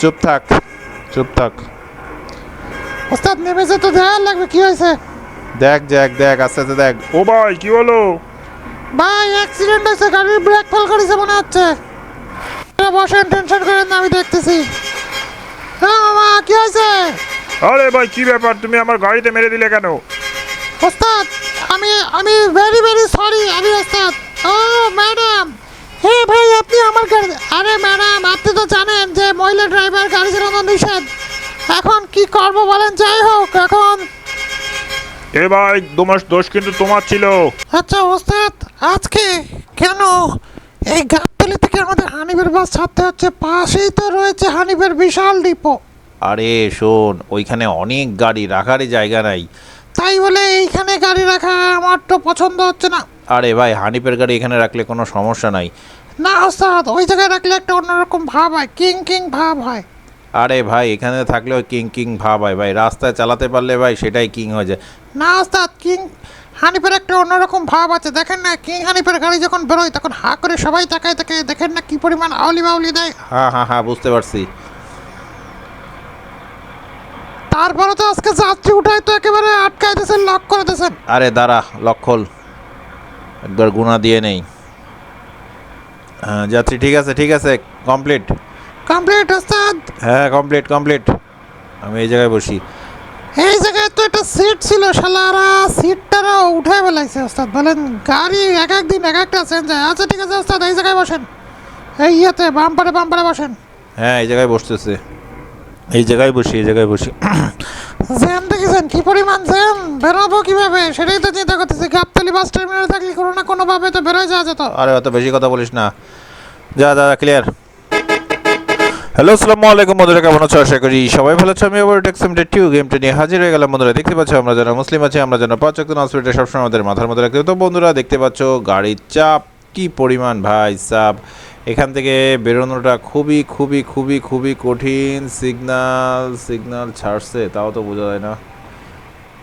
চুপ থাক চুপ থাক। ওস্তাদ নেমেছে তো দেখার লাগবে কি হয়েছে? দেখ দেখ দেখ আস্তে আস্তে দেখ। ও ভাই কি হলো? ভাই অ্যাক্সিডেন্ট হয়েছে গাড়ির ব্রেক ফেল করেছে মনে হচ্ছে। বসেন টেনশন করেন না আমি দেখতেছি। হ্যাঁ মামা কি হয়েছে? আরে ভাই কি ব্যাপার? তুমি আমার গাড়িতে মেরে দিলে কেন? ওস্তাদ আমি আমি ভেরি ভেরি সরি আমি ওস্তাদ। ও ম্যাডাম হে ভাই আপনি আমার এখন বলেন যাই হোক এখন। এ ভাই তোমার দোষ কিন্তু তোমার ছিল। আচ্ছা ওস্তাদ আজকে কেন এই গাবতলি থেকে আমাদের হানিফের বাস ছাড়তে হচ্ছে? পাশেই তো রয়েছে হানিফের বিশাল ডিপো। আরে শোন ওইখানে অনেক গাড়ি রাখারই জায়গা নাই। তাই বলে এইখানে গাড়ি রাখা আমার তো পছন্দ হচ্ছে না। আরে ভাই হানিফের গাড়ি এখানে রাখলে কোনো সমস্যা নাই। না ওস্তাদ ওই জায়গায় রাখলে একটা অন্যরকম ভাব হয় কিং কিং ভাব হয়। আরে ভাই, এখানে থাকলেও কিং কিং ভাব হয় ভাই। রাস্তায় চালাতে পারলে ভাই সেটাই কিং হয়ে যায়। না, ওস্তাদ, কিং হানিফের একটা অন্যরকম ভাব আছে। দেখেন না, কিং হানিফের গাড়ি যখন বেরোয়, তখন হা করে সবাই তাকায় তাকে দেখেন না কি পরিমাণ আউলি বাউলি দেয়। হ্যাঁ হ্যাঁ হ্যাঁ বুঝতে পারছি। তারপরে তো আজকে যাত্রী উঠায় তো একেবারে আটকাই দিয়েছেন, লক করে দিয়েছেন। আরে দাঁড়া লক্ষল একবার গুণা দিয়ে নেই। হ্যাঁ যাত্রী, ঠিক আছে ঠিক আছে কমপ্লিট কমপ্লিট ওস্তাদ হ্যাঁ কমপ্লিট কমপ্লিট আমি এই জায়গায় বসি। এই জায়গায় তো একটা সিট ছিল শালারা। সিটটারও উঠায় বেলাইছে ওস্তাদ বলেন গাড়ি এক এক দিন এক একটা চেঞ্জ হয়। আচ্ছা ঠিক আছে ওস্তাদ এই জায়গায় বসেন। এই ইয়েতে বাম্পারে বাম্পারে বসেন। হ্যাঁ এই জায়গায় বসতেছে। এই জায়গায় বসি এই জায়গায় বসি। জ্যাম দেখেছেন? কি পরিমাণ জ্যাম বেরোবো কীভাবে? সেটাই তো চিন্তা করতেছি। গাবতলি বাস টার্মিনালে থাকলে কোনো না কোনো ভাবে তো বেরোয় যাওয়া যেত। আরে অত বেশি কথা বলিস না। যা যা ক্লিয়ার হ্যালো আসসালামু আলাইকুম বন্ধুরা কেমন আছো? আশা করি সবাই ভালো আছো। আমি ওভার টেক্সম টিউ গেমটা নিয়ে হাজির হয়ে গেলাম। বন্ধুরা দেখতে পাচ্ছ আমরা যারা মুসলিম আছি আমরা যেন পাঁচ অক্ট হসপিটাল সবসময় আমাদের মাথার মধ্যে রাখতে। তো বন্ধুরা দেখতে পাচ্ছ গাড়ির চাপ কি পরিমাণ ভাই চাপ এখান থেকে বেরোনোটা খুবই খুবই খুবই খুবই কঠিন। সিগনাল সিগনাল ছাড়ছে তাও তো বোঝা যায় না।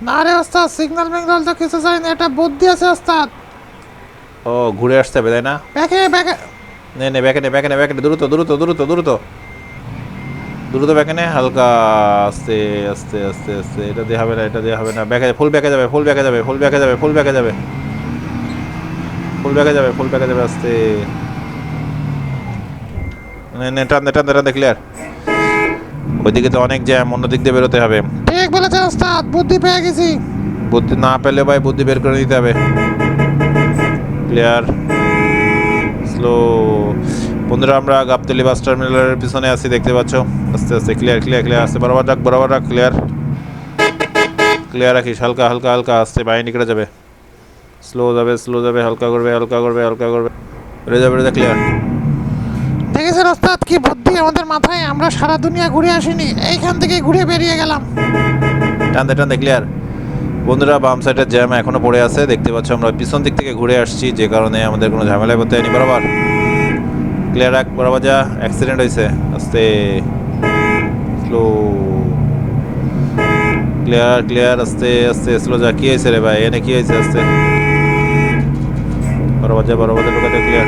না রে ওস্তাদ সিগনাল মিগনাল তো কিছু চাই না এটা বুদ্ধি আছে ওস্তাদ। ও ঘুরে আসতে হবে তাই না? ব্যাকে ব্যাকে। নে নে ব্যাকে নে ব্যাকে নে ব্যাকে দ্রুত দ্রুত দ্রুত দ্রুত। দ্রুত ব্যাকে নে হালকা আস্তে আস্তে আস্তে আস্তে এটা দিয়ে হবে না এটা দিয়ে হবে না ব্যাকে ফুল ব্যাকে যাবে ফুল ব্যাকে যাবে ফুল ব্যাকে যাবে ফুল ব্যাকে যাবে। ফুল ব্যাকে যাবে ফুল ব্যাকে যাবে আস্তে। নে নে টান দে টান দে টান দে ক্লিয়ার ওইদিকে তো অনেক জ্যাম অন্য দিক দিয়ে বেরোতে হবে। ঠিক বলেছেন ওস্তাদ বুদ্ধি পেয়ে গেছি। বুদ্ধি না পেলে ভাই বুদ্ধি বের করে নিতে হবে। ক্লিয়ার স্লো বন্ধুরা আমরা গাবতলি বাস টার্মিনালের পিছনে আছি দেখতে পাচ্ছ? আস্তে আস্তে ক্লিয়ার ক্লিয়ার ক্লিয়ার আস্তে বরাবর রাখ বরাবর রাখ ক্লিয়ার ক্লিয়ার রাখিস হালকা হালকা হালকা আস্তে বাইরে নিকড়ে যাবে। স্লো যাবে স্লো যাবে হালকা করবে হালকা করবে হালকা করবে। রে যাবে রে ক্লিয়ার দেখেছেন ওস্তাদ কি বুদ্ধি আমাদের মাথায়? আমরা সারা দুনিয়া ঘুরে আসিনি এইখান থেকে ঘুরে বেরিয়ে গেলাম। টানতে টানতে ক্লিয়ার বন্ধুরা বাম সাইডের জ্যাম এখনও পড়ে আছে দেখতে পাচ্ছ আমরা পিছন দিক থেকে ঘুরে আসছি যে কারণে আমাদের কোনো ঝামেলায় করতে হয়নি বরাবর। ক্লিয়ার রাখ বরাবর যা অ্যাক্সিডেন্ট হয়েছে আস্তে স্লো ক্লিয়ার ক্লিয়ার আস্তে আস্তে স্লো যা, কি হয়েছে রে ভাই? এনে কি হয়েছে আস্তে? বরাবর যা বরাবর ঢোকাতে ক্লিয়ার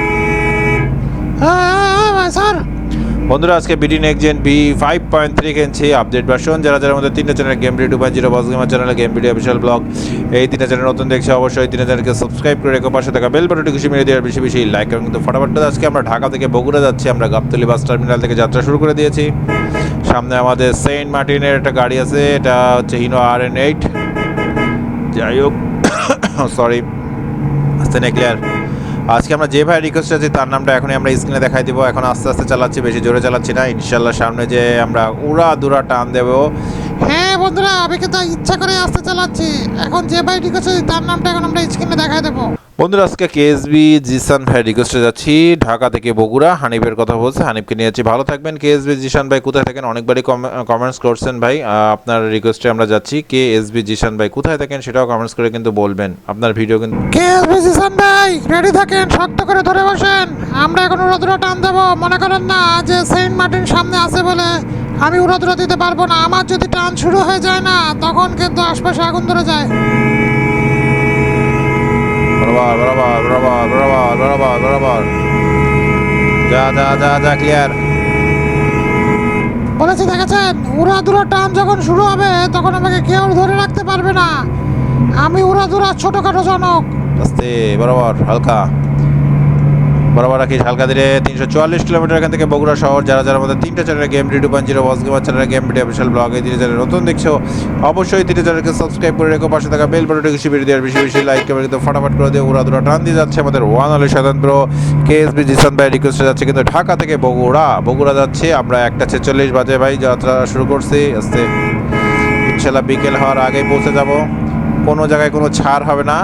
স্যার। বন্ধুরা, আজকে BD next gen B five point three কিনছি আপডেট ভার্সন যারা যারা আমাদের তিনটা channel game video two zero boss gamer channel game video official blog এই তিনটা চ্যানেল নতুন দেখছে অবশ্যই তিনটা চ্যানেলকে সাবস্ক্রাইব করে রেখো। পাশে থাকা বেল বাটনটি খুশি মেরে দেওয়ার বেশি বেশি লাইক এবং কিন্তু ফটাফট আজকে আমরা ঢাকা থেকে বগুড়া যাচ্ছি। আমরা গাবতলি বাস টার্মিনাল থেকে যাত্রা শুরু করে দিয়েছি। সামনে আমাদের সেন্ট মার্টিনের একটা গাড়ি আছে, এটা হচ্ছে হিনো আর এন এইট যাই হোক সরি আস্তে নে ক্লিয়ার আজকে আমরা যে ভাই রিকোয়েস্ট আছি, তার নামটা এখনই আমরা স্ক্রিনে দেখাই দিব। এখন আস্তে আস্তে চালাচ্ছি, বেশি জোরে চালাচ্ছি না। ইনশাল্লাহ সামনে যে আমরা উড়া দুরা টান দেবো। হ্যাঁ বন্ধুরা আমি কিন্তু ইচ্ছা করে আস্তে চালাচ্ছি। এখন যে ভাই রিকোয়েস্ট আছে, তার নামটা এখন আমরা স্ক্রিনে দেখাই দেবো। বন্ধুরা, আজকে কেএসবি জিসান ভাই রিকোয়েস্টে যাচ্ছি। ঢাকা থেকে বগুড়া। হানিফের কথা বলছে, হানিফকে নিয়ে যাচ্ছি। ভালো থাকবেন কেএসবি জিসান ভাই, কোথায় থাকেন? অনেকবারই কমেন্টস করছেন ভাই। আপনার রিকোয়েস্টে আমরা যাচ্ছি। কে এসবি জিসান ভাই, কোথায় থাকেন সেটাও কমেন্টস করে কিন্তু বলবেন। আপনার ভিডিও কিন্তু কে আসবে জিসান ভাই রেডি থাকেন? শক্ত করে ধরে বসেন। আমরা এখন উড়াদুরা টান দেবো। মনে করেন না যে সেন্ট মার্টিন সামনে আছে বলে আমি উড়াদুরা দিতে পারব না। আমার যদি টান শুরু হয়ে যায় না, তখন কিন্তু আশপাশে আগুন ধরে যায়। বরাবর বরাবর বরাবর বরাবর বরাবর বরাবর যা যা যা যা ক্লিয়ার বলেছি দেখেছেন? উড়াদুরা টান যখন শুরু হবে তখন আমাকে কেউ ধরে রাখতে পারবে না। আমি উড়াদুরা ছোটখাটো জনক। আস্তে বরাবর হালকা। বরাবর রাখি হালকা ধীরে তিনশো চুয়াল্লিশ কিলোমিটার এখান থেকে বগুড়া শহর। যারা যারা আমাদের তিনটা চ্যানেলে game two point zero boss gamer চ্যানেলে গেম ভিডিও অফিসিয়াল ব্লগে ধীরে ধীরে নতুন দেখছ, অবশ্যই তিনটে চ্যানেলকে সাবস্ক্রাইব করে রেখো। পাশে থাকা বেল বাটনটি বেশি বেরিয়ে দেওয়ার বেশি বেশি লাইক করে কিন্তু ফটাফট করে দিয়ে উড়া দুরা টান দিয়ে যাচ্ছে আমাদের ওয়ান আলী স্বতন্ত্র কে এস বি জিসান ভাই রিকোয়েস্টে যাচ্ছে কিন্তু ঢাকা থেকে বগুড়া। বগুড়া যাচ্ছে, আমরা একটা ছেচল্লিশ বাজে ভাই যাত্রা শুরু করছি। আস্তে ইনশাল্লাহ বিকেল হওয়ার আগেই পৌঁছে যাব। কোনো জায়গায় কোনো ছাড় হবে না।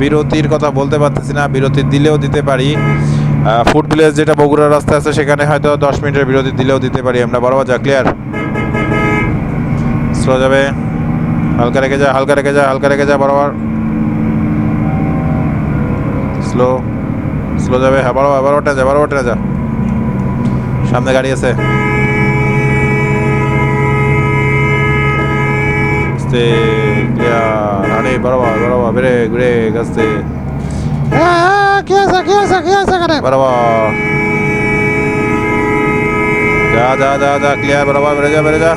বিরতির কথা বলতে পারতেছি না। বিরতি দিলেও দিতে পারি। ফুড ভিলেজ যেটা বগুড়ার রাস্তা আছে সেখানে হয়তো দশ মিনিটের বিরতি দিলেও দিতে পারি আমরা। বরাবর যা ক্লিয়ার স্লো যাবে। হালকা রেখে যা হালকা রেখে যা হালকা রেখে যা বরাবর স্লো স্লো যাবে। হ্যাঁ বরাবর বরাবর টেনে যা বরাবর টেনে যা। সামনে গাড়ি আছে। ক্লিয়ার আরে বরাবর বরাবর বেরে ঘুরে আস্তে এ, এ, কি আছে কি আছে কি আছে এখানে বরাবর। যা যা যা যা ক্লিয়ার বরাবর বেড়ে যা বেড়ে যা।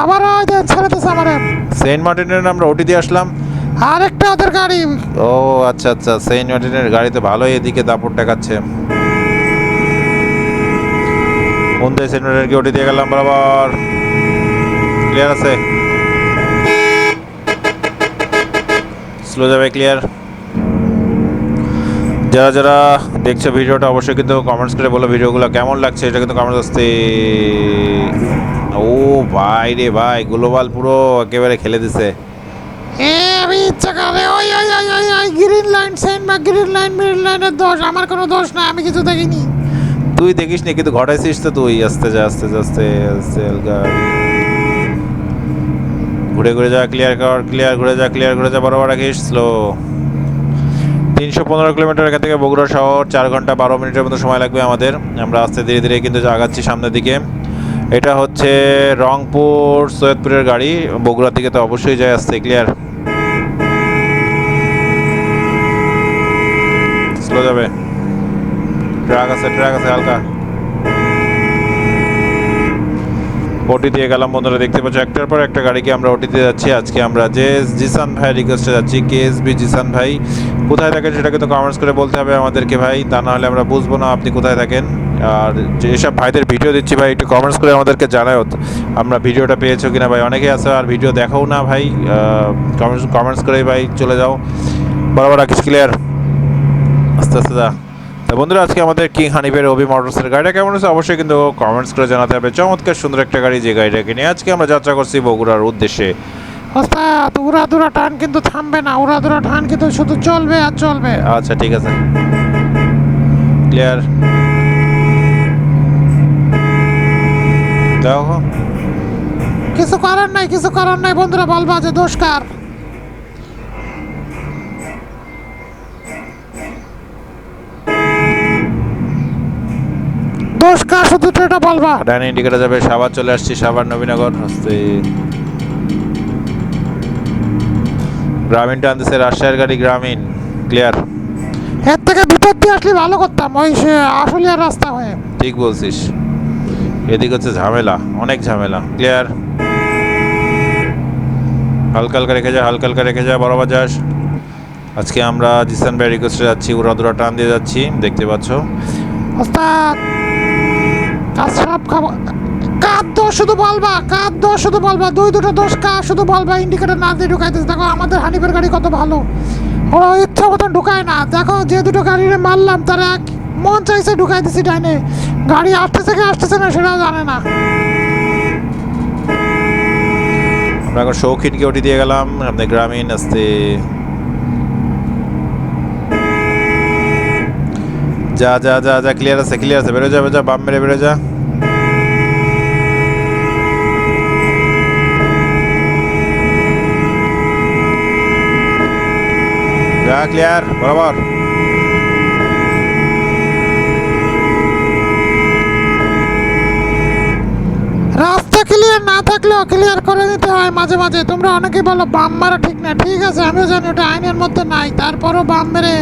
আবার ওই যে ছেড়ে দিছে আমারে। সেন্ট মার্টিনের আমরা ওটি দিয়ে আসলাম। আরেকটা ওদের গাড়ি। ও আচ্ছা আচ্ছা সেন্ট মার্টিনের গাড়িতে ভালোই এদিকে দাপট দেখাচ্ছে। কোন দিয়ে সেন্ট মার্টিনকে ওটি দিয়ে গেলাম বরাবর? ক্লিয়ার আছে? স্লো যাবে ক্লিয়ার যারা যারা দেখছ ভিডিওটা অবশ্যই কিন্তু কমেন্টস করে বলো ভিডিওগুলো কেমন লাগছে এটা কিন্তু কমেন্টস আসতে ও ভাই রে ভাই গ্লোবাল পুরো একেবারে খেলে দিছে। এ আমি ইচ্ছা করে ওই ওই ওই ওই ওই গ্রিন লাইন বা গ্রিন লাইন গ্রিন লাইনের দোষ আমার কোনো দোষ না আমি কিছু দেখিনি। তুই দেখিস নি কিন্তু ঘটাইছিস তো তুই আস্তে যা আস্তে আস্তে আস্তে হালকা ঘুরে ঘুরে যা ক্লিয়ার কর ক্লিয়ার ঘুরে যা ক্লিয়ার ঘুরে যা বরাবর রাখিস স্লো তিনশো পনেরো কিলোমিটার এখান থেকে বগুড়া শহর, চার ঘণ্টা বারো মিনিটের মতো সময় লাগবে আমাদের। আমরা আস্তে ধীরে ধীরে কিন্তু আগাচ্ছি সামনের দিকে। এটা হচ্ছে রংপুর সৈয়দপুরের গাড়ি। বগুড়ার দিকে তো অবশ্যই যায় আসছে ক্লিয়ার স্লো যাবে। ট্রাক আছে ট্রাক আছে হালকা। ওটি দিয়ে গেলাম, বন্ধুরা দেখতে পাচ্ছ, একটার পর একটা গাড়িকে আমরা ওটিতে যাচ্ছি। আজকে আমরা যে জিসান ভাই রিকোয়েস্টে যাচ্ছি, কে এস বি জিসান ভাই। কোথায় থাকেন সেটা কিন্তু কমেন্টস করে বলতে হবে আমাদেরকে ভাই, তা না হলে আমরা বুঝব না আপনি কোথায় থাকেন। আর যেসব ভাইদের ভিডিও দিচ্ছি ভাই, একটু কমেন্টস করে আমাদেরকে জানাও আমরা ভিডিওটা পেয়েছ কিনা ভাই? অনেকে আছে, আর ভিডিও দেখাও না ভাই। কমেন্টস কমেন্টস করে ভাই চলে যাও। বরাবর রাখিস ক্লিয়ার আস্তে আস্তে যা। তা বন্ধুরা আজকে আমাদের কিং হানিফের অভি মোটরসের গাড়িটা কেমন হচ্ছে অবশ্যই কিন্তু কমেন্টস করে জানাতে হবে। চমৎকার সুন্দর একটা গাড়ি যে গাড়িটাকে নিয়ে আজকে আমরা যাত্রা করছি বগুড়ার উদ্দেশ্যে। ওস্তাদ উড়াদুরা টান কিন্তু থামবে না উড়াদুরা টান কিন্তু শুধু চলবে আর চলবে। আচ্ছা ঠিক আছে। ক্লিয়ার দেখো। কিছু করার নাই কিছু করার নাই বন্ধুরা বলবা যে দোষকার দোষকার শুধু তো এটা বলবা। ডান ইন্ডিকেটার যাবে সাবার চলে আসছি সাবার নবীনগর আস্তে গ্রামীণ টানতেছে রাজশাহীর গাড়ি গ্রামীণ ক্লিয়ার এর থেকে ভিতর দিয়ে আসলে ভালো করতাম ওই সে আশুলিয়ার রাস্তা হয়ে। ঠিক বলছিস। এদিক হচ্ছে ঝামেলা অনেক ঝামেলা ক্লিয়ার হালকা হালকা রেখে যা হালকা হালকা রেখে যা বরাবর যাস আজকে আমরা জিসান ভাই রিকোয়েস্টে যাচ্ছি উড়াদুরা টান দিয়ে যাচ্ছি দেখতে পাচ্ছ। ওস্তাদ কাজ সব খাব কার দোষ শুধু বলবা? কার দোষ শুধু বলবা? দুই দুটো দোষ কার শুধু বলবা? ইন্ডিকেটার না দিয়ে ঢুকাইতেছে দেখো, আমাদের হানিফের গাড়ি কত ভালো। ওরা ইচ্ছা মতন ঢুকায় না। দেখো, যে দুটো গাড়িরে মারলাম, তারা এক মন চাইছে ঢুকাই দিছি ডাইনে। গাড়ি আসতেছে কি আসতেছে না, সেটাও জানে না। আমরা এখন শৌখিনকে ওটি দিয়ে গেলাম। আপনি গ্রামীণ, আসতে যা যা যা যা ক্লিয়ার আছে ক্লিয়ার আছে। বেরো যা বেরো যা, বাম মেরে বেরো যা। যা ক্লিয়ার বরাবর। রাস্তা ক্লিয়ার না থাকলেও ক্লিয়ার করে নিতে হয় মাঝে মাঝে। তোমরা অনেকেই বলো, বাম মারা ঠিক না। ঠিক আছে, আমিও জানি ওটা আইনের মধ্যে নাই। তারপরও বাম মেরে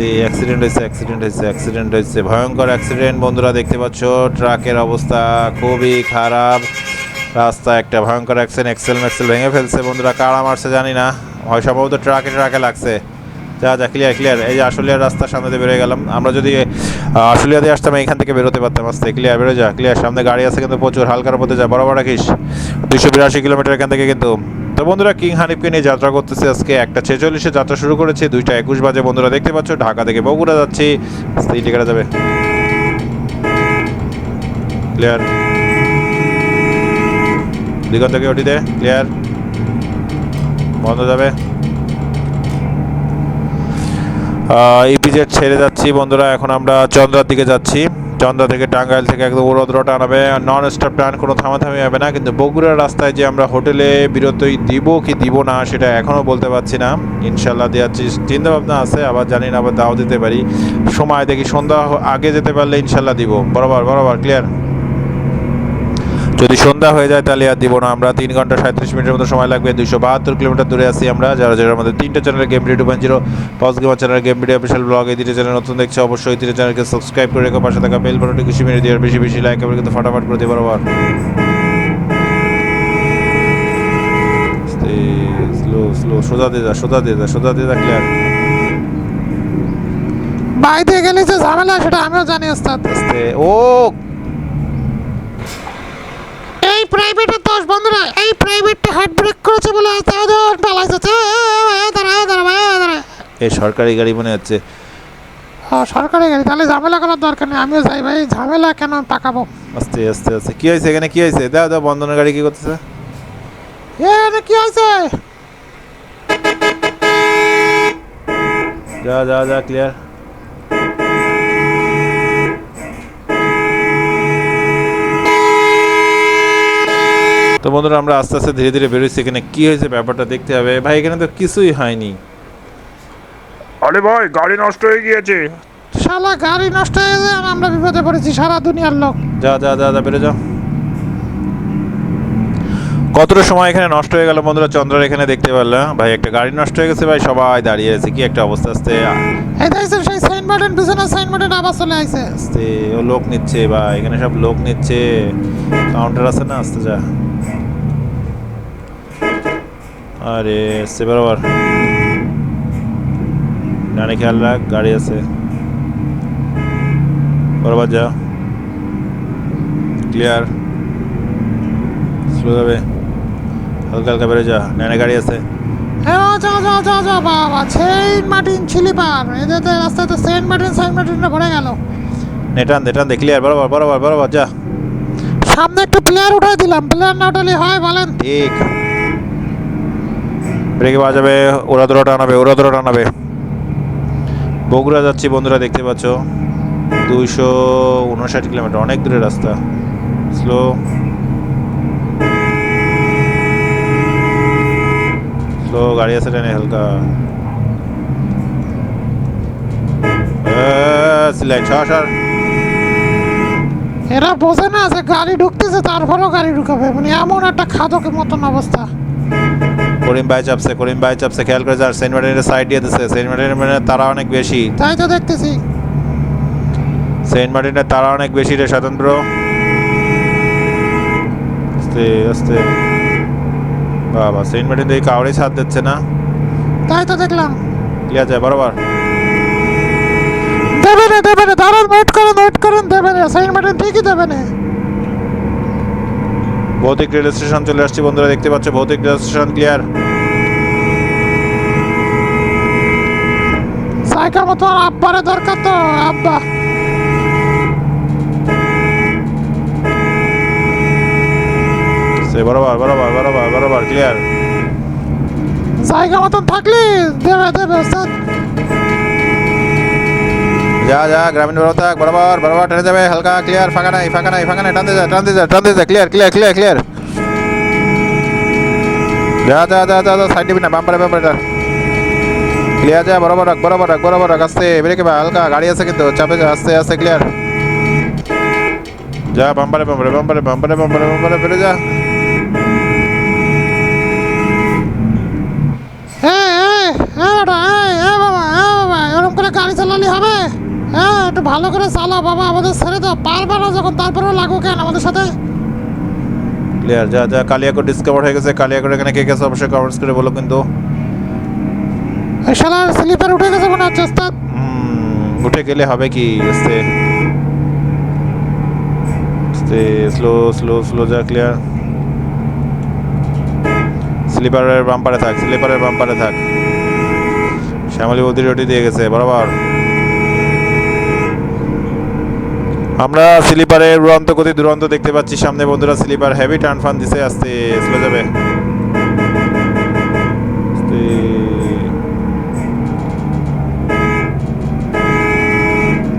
সে অ্যাক্সিডেন্ট হয়েছে অ্যাক্সিডেন্ট হয়েছে অ্যাক্সিডেন্ট হয়েছে। ভয়ঙ্কর অ্যাক্সিডেন্ট বন্ধুরা দেখতে পাচ্ছ ট্রাকের অবস্থা খুবই খারাপ। রাস্তা একটা ভয়ঙ্কর অ্যাক্সিডেন্ট এক্সেল ম্যাক্সেল ভেঙে ফেলছে, বন্ধুরা। কারা মারছে জানি না। হয় সম্ভবত ট্রাকে ট্রাকে লাগছে। যা যা ক্লিয়ার ক্লিয়ার এই যে আশুলিয়ার রাস্তার সামনে দিয়ে বেরোয় গেলাম। আমরা যদি আশুলিয়া দিয়ে আসতাম এখান থেকে বেরোতে পারতাম। আসতে ক্লিয়ার বেরো যা ক্লিয়ার সামনে গাড়ি আছে কিন্তু প্রচুর, হালকার মধ্যে যা। বরাবর রাখিস। দুশো বিরাশি কিলোমিটার এখান থেকে কিন্তু। তো বন্ধুরা, কিং হানিফকে নিয়ে যাত্রা করতেছে আজকে একটা ছেচল্লিশে যাত্রা শুরু করেছে, দুইটা একুশ বাজে। বন্ধুরা, দেখতে পাচ্ছ, ঢাকা থেকে বগুড়া যাচ্ছি। সেই টিকাটা যাবে। ক্লিয়ার? দিগন্ত থেকে ওটি দে ক্লিয়ার? বন্ধ যাবে। ইপিজেড ছেড়ে যাচ্ছি বন্ধুরা, এখন আমরা চন্দ্রার দিকে যাচ্ছি। চন্দ্রা থেকে টাঙ্গাইল থেকে একদম উড়োদ্র টানাবে। নন স্টপ টান, কোনো থামাথামি হবে না। কিন্তু বগুড়ার রাস্তায় যে আমরা হোটেলে বিরতই দিব কি দিব না, সেটা এখনও বলতে পারছি না। ইনশাল্লাহ দেওয়ার চিন্তাভাবনা আছে, আবার জানি না, আবার দাও দিতে পারি। সময় দেখি, সন্ধ্যা আগে যেতে পারলে ইনশাল্লাহ দিব। বরাবর বরাবর ক্লিয়ার যদি সন্ধ্যা হয়ে যায় তাহলে আর দিব না। আমরা তিন ঘণ্টা সাঁত্রিশ মিনিটের মতো সময় লাগবে। দুশো বাহাত্তর কিলোমিটার দূরে আছি আমরা যারা যারা আমাদের তিনটে channel game video two point zero boss gamer channel game video official blog এই তিনটে চ্যানেল নতুন দেখছে অবশ্যই তিনটে চ্যানেলকে সাবস্ক্রাইব করে রেখো পাশে থাকা বেল বাটনটি খুশি মেরে দিয়ে বেশি বেশি লাইক এবং কিন্তু ফটাফট করে দিয়ে বরাবর স্লো স্লো সোজা দিয়ে যা সোজা দিয়ে যা সোজা দিয়ে যা ক্লিয়ার বাইরে গেলে যে ঝামেলা সেটা আমিও জানি ওস্তাদ। ও প্রাইভেটের দোষ বন্ধুরা এই প্রাইভেটটা হার্ট ব্রেক করেছে বলে তাদের পালাইছে দাঁড়া দাঁড়া ভাই এই সরকারি গাড়ি মনে হচ্ছে। হ্যাঁ সরকারি গাড়ি তাহলে ঝামেলা করার দরকার নেই আমিও যাই ভাই ঝামেলা কেন পাকাবো আস্তে আস্তে আস্তে। কি হয়েছে এখানে? কি হয়েছে? দাও দাও বন্ধনের গাড়ি কি করতেছে? এ এটা কি হয়েছে? যা যা যা ক্লিয়ার তো বন্ধুরা আমরা আস্তে আস্তে ধীরে ধীরে বেরোচ্ছি। এখানে কি হয়েছে ব্যাপারটা দেখতে হবে। ভাই এখানে তো কিছুই হয়নি। আরে ভাই গাড়ি নষ্ট হয়ে গিয়েছে। শালা গাড়ি নষ্ট হয়ে যায় আর আমরা বিপদে পড়েছি সারা দুনিয়ার লোক। যা যা যা যা বেরো যাও কতটা সময় এখানে নষ্ট হয়ে গেল বন্ধুরা চন্দ্রের এখানে দেখতে পারলাম ভাই একটা গাড়ি নষ্ট হয়ে গেছে ভাই সবাই দাঁড়িয়ে আছে। কি একটা অবস্থা আসতে। এই দেখছে সেই সাইন বাটন পিছনে সাইন বাটন আবার চলে আসছে আস্তে ও লোক নিচ্ছে ভাই এখানে সব লোক নিচ্ছে। কাউন্টার আছে না আস্তে যা। আরে আসছে বরাবর। ডানে খেয়াল রাখ গাড়ি আছে। বরাবর যা। ক্লিয়ার স্লো যাবে হালকা হালকা বেরো যা। ডানে গাড়ি আছে। হ্যাঁ যা যা যা যা বাবা সেন্ট মার্টিন ছিলিপার এদের তো সেন্ট মার্টিন সেন্ট মার্টিনটা ভরে গেল। নে টান দে টান দে বরাবর বরাবর বরাবর যা। সামনে একটু প্লেয়ার উঠাই দিলাম। প্লেয়ার না উঠালে হয় বলেন। ঠিক ব্রেকে বাজাবে ওরা দোরা টানাবে ওরা দোরা টানাবে বগুড়া যাচ্ছি, বন্ধুরা দেখতে পাচ্ছ। দুইশো উনষাট কিলোমিটার, অনেক দূরের রাস্তা। স্লো স্লো গাড়ি আছে ট্রেনে হালকা। এরা বোঝে না যে গাড়ি ঢুকতেছে, তারপরেও গাড়ি ঢুকাবে। মানে এমন একটা খাদকের মতন অবস্থা। করিম ভাই চাপছে করিম ভাই চাপছে খেয়াল করে যার সেন্ট মার্টিনের সাইড দিয়ে দিচ্ছে সেন্ট মার্টিনের মানে তারা অনেক বেশি। তাই তো দেখতেছি। সেন্ট মার্টিনের তারা অনেক বেশি রে স্বতন্ত্র আস্তে আস্তে। বাবা সেন্ট মার্টিন দিয়ে কাউরে ছাড় দিচ্ছে না। তাই তো দেখলাম। ক্লিয়ার যায় বরাবর। দেবে না দেবে না দাঁড়ান ওয়েট করেন ওয়েট করেন দেবে না। সাইন বাটন ঠিকই দেবে না। ভৌতিক রেল স্টেশন চলে আসছি বন্ধুরা দেখতে পাচ্ছ ভৌতিক রেল স্টেশন ক্লিয়ার জায়গা মতো আব্বারে দরকার তো আব্বা। সে বরাবর বরাবর বরাবর বরাবর ক্লিয়ার জায়গা মতন থাকলে দেবে দেবে ওস্তাদ যা যা, গ্রামীণ ভারত বরাবর বরাবর, টেনে যাবে, হালকা ক্লিয়ার ফাঁকা নাই ফাঁকা নাই ফাঁকা নাই, টানতে যা টানতে যা টানতে যা ক্লিয়ার ক্লিয়ার ক্লিয়ার ক্লিয়ার যা যা যা যা সাইড দিবি না বাম্পারে বাম্পারে যা। ক্লিয়ার যা, বরাবর রাখ বরাবর রাখ বরাবর রাখ আসতে ব্রেকে বা হালকা, গাড়ি আছে কিন্তু, চাপে যা আস্তে আস্তে ক্লিয়ার যা বাম্পারে বাম্পারে বাম্পারে বাম্পারে বাম্পারে বাম্পারে ফেলে যা। হ্যাঁ হ্যাঁ হ্যাঁ হ্যাঁ বাবা হ্যাঁ বাবা, এরকম করে গাড়ি চালালে হবে। ভালো করে চালা বাবা আমাদের ছেড়ে দাও। পারবে না যখন তারপরেও লাগো কেন আমাদের সাথে? ক্লিয়ার যা যা কালিয়াকোট ডিসকভার হয়ে গেছে। কালিয়াকোট এখানে কে গেছে অবশ্যই কমেন্টস করে বলো কিন্তু। শালার স্লিপার উঠে গেছে মনে হচ্ছে ওস্তাদ। হুম, উঠে গেলে হবে কি? আস্তে আস্তে স্লো স্লো স্লো যা ক্লিয়ার স্লিপারের বাম্পারে থাক স্লিপারের বাম্পারে থাক। শ্যামলী বৌদি রুটি দিয়ে গেছে বরাবর। আমরা স্লিপারের দুরন্ত গতি, দুরন্ত দেখতে পাচ্ছি সামনে বন্ধুরা, স্লিপার হেভি টার্ন ফান দিছে, আস্তে স্লো যাবে।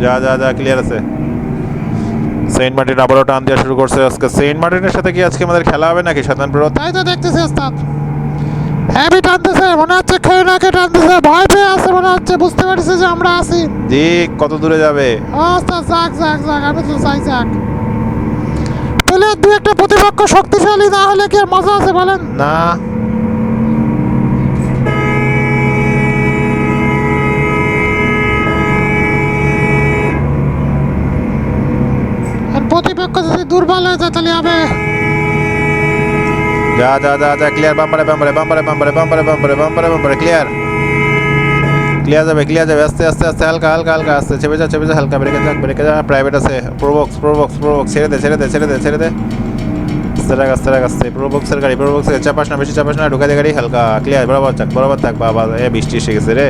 যা যা যা ক্লিয়ার আছে। সেন্ট মার্টিন আবারও টান দেওয়া শুরু করছে আজকে। সেন্ট মার্টিনের সাথে কি আজকে আমাদের খেলা হবে নাকি? সাধারণ তাই তো দেখতেছি, ওস্তাদ। টানতেছে মনে হচ্ছে খেয়ে না খেয়ে টানতেছে ভয় পেয়ে আছে মনে হচ্ছে বুঝতে পারছি যে আমরা আছি। দিক কত দূরে যাবে? ওস্তাদ যাক যাক যাক আমি তো চাই যাক। পেলে দু একটা প্রতিপক্ষ শক্তিশালী না হলে কি মজা আছে বলেন? না। প্রতিপক্ষ যদি দুর্বল হয়ে যায় তাহলে হবে। যা যা যা যা ক্লিয়ার বাম্পারে বাম্পারে বাম্পারে বাম্পারে বাম্পারে বাম্পারে বাম্পারে বাম্পারে ক্লিয়ার ক্লিয়ার যাবে ক্লিয়ার যাবে আস্তে আস্তে আস্তে হালকা হালকা হালকা আস্তে চেপে যা চেপে যা হালকা ব্রেকে যা ব্রেকে যা প্রাইভেট আছে প্রোবক্স প্রোবক্স প্রোবক্স ছেড়ে দে ছেড়ে দে ছেড়ে দে ছেড়ে দে আস্তে রাখ আস্তে রাখ আস্তে প্রোবক্সের গাড়ি প্রোবক্সের চাপাস না বেশি চাপাস না ঢুকা দে গাড়ি হালকা ক্লিয়ার বরাবর থাক বরাবর থাক বাবা এ বৃষ্টি এসে গেছে রে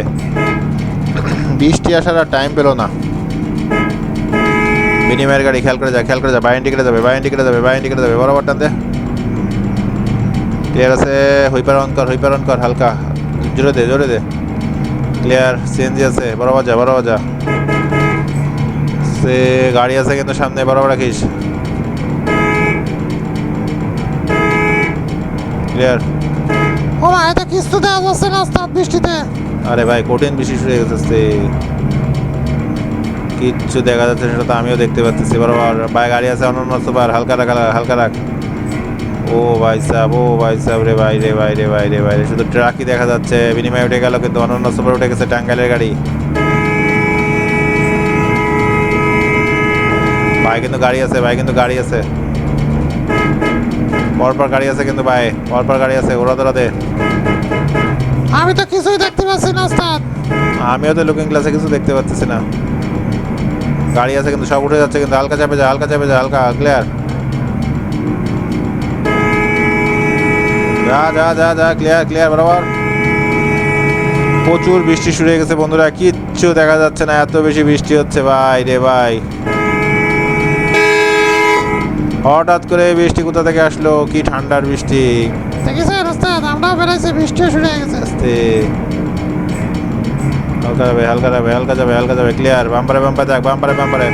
বৃষ্টি আসার আর টাইম পেল না বিনিময়ের গাড়ি খেয়াল করে যা খেয়াল করে যা বাইন টিকেটে যাবে বাইন টিকেটে যাবে বাইন টিকেটে যাবে বরাবর টান দে ক্লিয়ার আছে? হুইপার অন কর হুইপার অন কর হালকা। জোরে দে জোরে দে। ক্লিয়ার সিএনজি আছে বরাবর যা বরাবর যা সে গাড়ি আছে কিন্তু সামনে বরাবর রাখিস। ক্লিয়ার ও ভাই এটা কিস্তি দেওয়া যাচ্ছে না ওস্তাদ বৃষ্টিতে। আরে ভাই কঠিন বেশি শুরু হয়ে গেছে কিচ্ছু দেখা যাচ্ছে সেটা তো আমিও দেখতে পাচ্ছি বরাবর ভাই গাড়ি আছে অনন্য সুপার হালকা রাখ হালকা রাখ। ও ভাই সাহেব ও ভাই সাহেব রে ভাই রে ভাই রে ভাই রে ভাই রে। শুধু ট্রাকই দেখা যাচ্ছে। বিনিময়ে উঠে গেল কিন্তু অনন্য সুপার উঠে গেছে টাঙ্গাইলের গাড়ি। ভাই কিন্তু গাড়ি আছে ভাই কিন্তু গাড়ি আছে। পরপর গাড়ি আছে কিন্তু ভাই পরপর গাড়ি আছে ওরা তোরা দে আমি তো কিছুই দেখতে পাচ্ছি না ওস্তাদ। আমিও তো লুকিং গ্লাসে কিছু দেখতে পাচ্ছি না। গাড়ি আছে কিন্তু সব উঠে যাচ্ছে কিন্তু হালকা চাপে যায় হালকা চাপে যায় হালকা ক্লিয়ার যা যা যা যা ক্লিয়ার ক্লিয়ার বরাবর। প্রচুর বৃষ্টি শুরু হয়ে গেছে বন্ধুরা কিচ্ছু দেখা যাচ্ছে না এত বেশি বৃষ্টি হচ্ছে ভাই রে ভাই। হঠাৎ করে বৃষ্টি কোথা থেকে আসলো? কি ঠান্ডার বৃষ্টি? দেখেছেন ওস্তাদ আমরাও বেড়াইছি বৃষ্টিও শুরু হয়ে গেছে। আস্তে। হালকা যাবে হালকা যাবে হালকা যাবে হালকা যাবে ক্লিয়ার বাম্পারে বাম্পারে দেখ বাম্পারে বাম্পারে।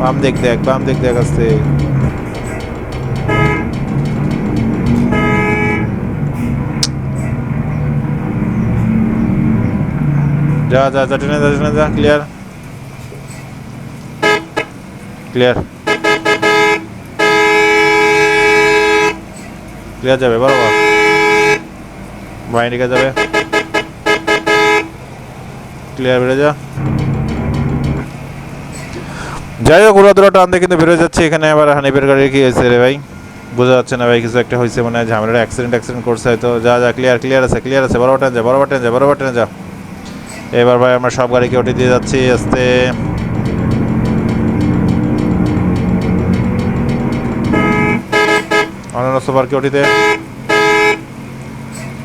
বাম দিক দেখ বাম দিক দেখ আস্তে। যা যা যা টেনে যা টেনে যা ক্লিয়ার ক্লিয়ার ক্লিয়ার যাবে বরাবর বাইন্ডিকে যাবে ক্লিয়ার বেড়ে যা যাই হোক ওরা দুটো টান দিয়ে কিন্তু বেরোয় যাচ্ছে এখানে আবার হানিফের গাড়ি কি হয়েছে রে ভাই বোঝা যাচ্ছে না ভাই কিছু একটা হয়েছে মনে হয় ঝামেলার অ্যাক্সিডেন্ট অ্যাক্সিডেন্ট করছে হয়তো যা যা ক্লিয়ার ক্লিয়ার আছে ক্লিয়ার আছে বরাবর ট্রেন যা বরাবর ট্রেন যা বরাবর ট্রেন যা এবার ভাই আমরা সব গাড়িকে ওটি দিয়ে যাচ্ছি আস্তে। অনন্য সুপারকে ওটিতে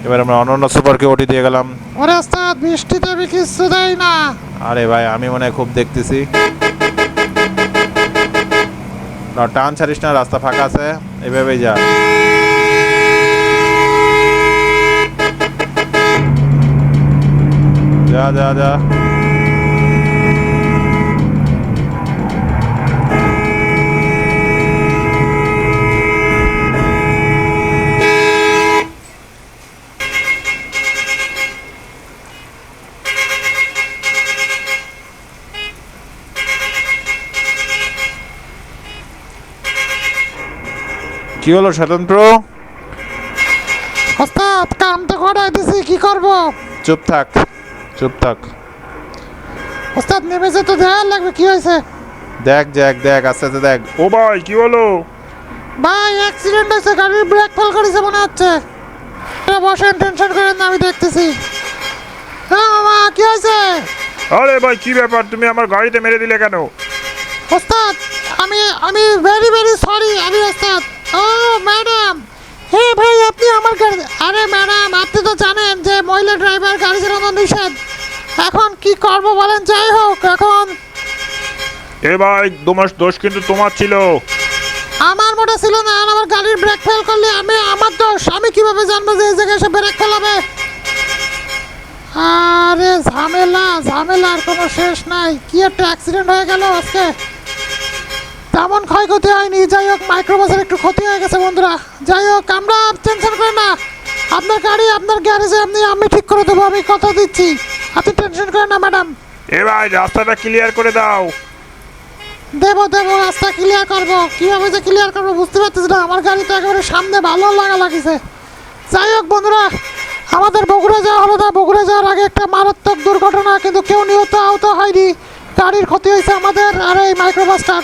এবার আমরা অনন্য সুপারকে ওটি দিয়ে গেলাম। ওরে ওস্তাদ বৃষ্টিতে আমি কিচ্ছু দেয় না। আরে ভাই আমি মনে হয় খুব দেখতেছি। টান ছাড়িস না রাস্তা ফাঁকা আছে এভাবেই যা। যা যা যা কি হলো স্বতন্ত্র? ওস্তাদ কাম তো করাই দিছি কি করব? চুপ থাক। চুপ থাক। ওস্তাদ নেমেছে তো দেখার লাগবে কি হয়েছে? দেখ দেখ দেখ আস্তে আস্তে দেখ। ও ভাই কি হলো? ভাই অ্যাক্সিডেন্ট হয়েছে গাড়ির ব্রেক ফেল করেছে মনে হচ্ছে। বসেন টেনশন করেন না আমি দেখতেছি। হ্যাঁ মামা কি হয়েছে? আরে ভাই কি ব্যাপার? তুমি আমার গাড়িতে মেরে দিলে কেন? ওস্তাদ আমি আমি ভেরি ভেরি সরি আমি ওস্তাদ। ও ম্যাডাম হে ভাই আপনি আমার গাড়ি আরে ম্যাডাম আপনি তো জানেন যে মহিলা ড্রাইভার গাড়ি চালানো নিষেধ। এখন কি করব বলেন? যাই হোক এখন এ ভাই তোমার দোষ কিন্তু তোমার ছিল। আমার মোটা ছিল না আর আমার গাড়ির ব্রেক ফেল করলে আমি আমার দোষ। আমি কীভাবে জানব যে এই জায়গায় এসে ব্রেক ফেলাবে আরে ঝামেলা ঝামেলার কোনো শেষ নাই। কি একটা অ্যাক্সিডেন্ট হয়ে গেল আজকে। তেমন ক্ষয়ক্ষতি হয়নি। যাই হোক মাইক্রোবাসের একটু ক্ষতি হয়ে গেছে বন্ধুরা। যাই হোক আমরা টেনশন করেন না। আপনার গাড়ি আপনার গ্যারেজে আপনি আমি ঠিক করে দেবো আমি কথা দিচ্ছি। আপনি টেনশন করেন না ম্যাডাম এ ভাই রাস্তাটা ক্লিয়ার করে দাও। দেব দেবো রাস্তা ক্লিয়ার করব। কীভাবে যে ক্লিয়ার করব বুঝতে পারতেছি না। আমার গাড়ি তো একেবারে সামনে ভালো লাগা লাগিছে। যাই হোক বন্ধুরা আমাদের বগুড়া যাওয়া হলো না। বগুড়া যাওয়ার আগে একটা মারাত্মক দুর্ঘটনা কিন্তু কেউ নিহত আহত হয়নি। গাড়ির ক্ষতি হয়েছে আমাদের আর এই মাইক্রোবাসটার